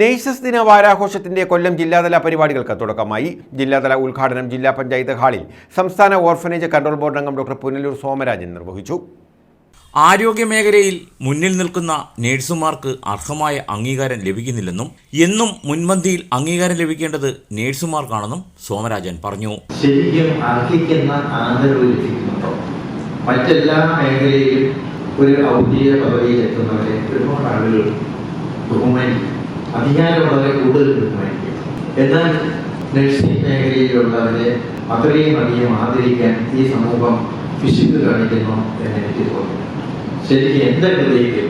Nurses ദിന വാരാഘോഷത്തിന്റെ കൊല്ലം ജില്ലാതല പരിപാടികൾക്ക് തുടക്കമായി. ജില്ലാതല ഉദ്ഘാടനം ജില്ലാ പഞ്ചായത്ത് ഹാളിൽ സംസ്ഥാന ഓർഫനേജ് കൺട്രോൾ ബോർഡ് അംഗം ഡോക്ടർ പുനലൂർ സോമരാജൻ നിർവഹിച്ചു. ആരോഗ്യമേഖലയിൽ മുന്നിൽ നിൽക്കുന്ന നേഴ്സുമാർക്ക് അർഹമായ അംഗീകാരം ലഭിക്കുന്നില്ലെന്നും എന്നും മുൻപന്തിയിൽ അംഗീകാരം ലഭിക്കേണ്ടത് നേഴ്സുമാർക്കാണെന്നും സോമരാജൻ പറഞ്ഞു. ശരിക്കും അർഹിക്കുന്ന ആദരവ് ലഭിക്കുന്നുണ്ടോ? മറ്റെല്ലാ മേഖലയിലും ഒരു ഔദ്യോഗിക പദവിയിൽ എത്തുന്നവരെ ഒരുപാട് ആളുകൾ ബഹുമാനിക്കും അധികാരമുള്ളവരെ കൂടുതൽ കിട്ടുമായിരിക്കും എന്നാൽ നഴ്സിംഗ് മേഖലയിലുള്ളവരെ അത്രയും അധികം ആദരിക്കാൻ ഈ സമൂഹം പിശുക്ക് കാണിക്കുന്നു എന്ന് എനിക്ക് തോന്നുന്നു. ശരിക്കും എന്റെ ഹൃദയത്തിൽ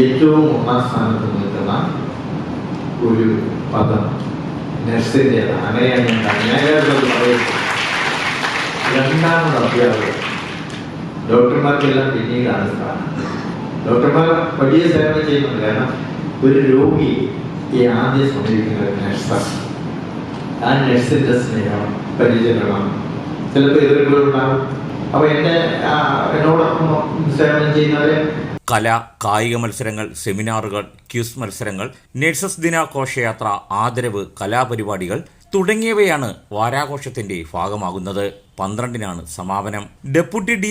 ഏറ്റവും ഒന്നാം സ്ഥാനത്ത് നിൽക്കുന്ന ഒരു പദം നഴ്സിന്റെതാണ് അങ്ങനെയാണ് ഞാൻ അന്യായമായിട്ടുള്ളത് പറയുന്നത് രണ്ടാമത് അധ്യാപകർ ഡോക്ടർമാർക്കെല്ലാം പിന്നീടാണ് സ്ഥാനം. ഡോക്ടർമാർ വലിയ സേവനം ചെയ്യുന്നുണ്ട്. കാരണം ഒരു രോഗി ഈ ആദ്യം സമയത്തിന്റെ നഴ്സാണ് ആ നഴ്സിന്റെ സ്നേഹം പരിചരണം. ചിലപ്പോൾ എതിർക്കുകളുണ്ടാകും അപ്പോൾ ആ, എന്നോടൊപ്പം സേവനം ചെയ്യുന്നവരെ കല കായിക മത്സരങ്ങൾ സെമിനാറുകൾ ക്യൂസ് മത്സരങ്ങൾ നഴ്സസ് ദിന ഘോഷയാത്ര ആദരവ് കലാപരിപാടികൾ തുടങ്ങിയവയാണ് വാരാഘോഷത്തിന്റെ ഭാഗമാകുന്നത്. പന്ത്രണ്ടിനാണ് സമാപനം. ഡെപ്യൂട്ടി ഡി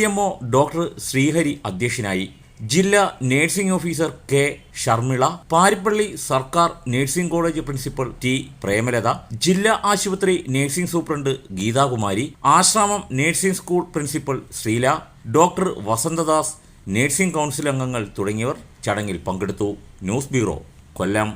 ഡോക്ടർ ശ്രീഹരി അധ്യക്ഷനായി ജില്ലാ nursing officer K Sharmila Parippally സർക്കാർ nursing college principal T Premalatha ജില്ലാ ആശുപത്രി nursing superintendent Geethakumari Asramam nursing school principal Sreela doctor Vasanthadas nursing council അംഗങ്ങൾ തുടങ്ങിയവർ ചടങ്ങിൽ പങ്കെടുത്തു. News bureau Kollam.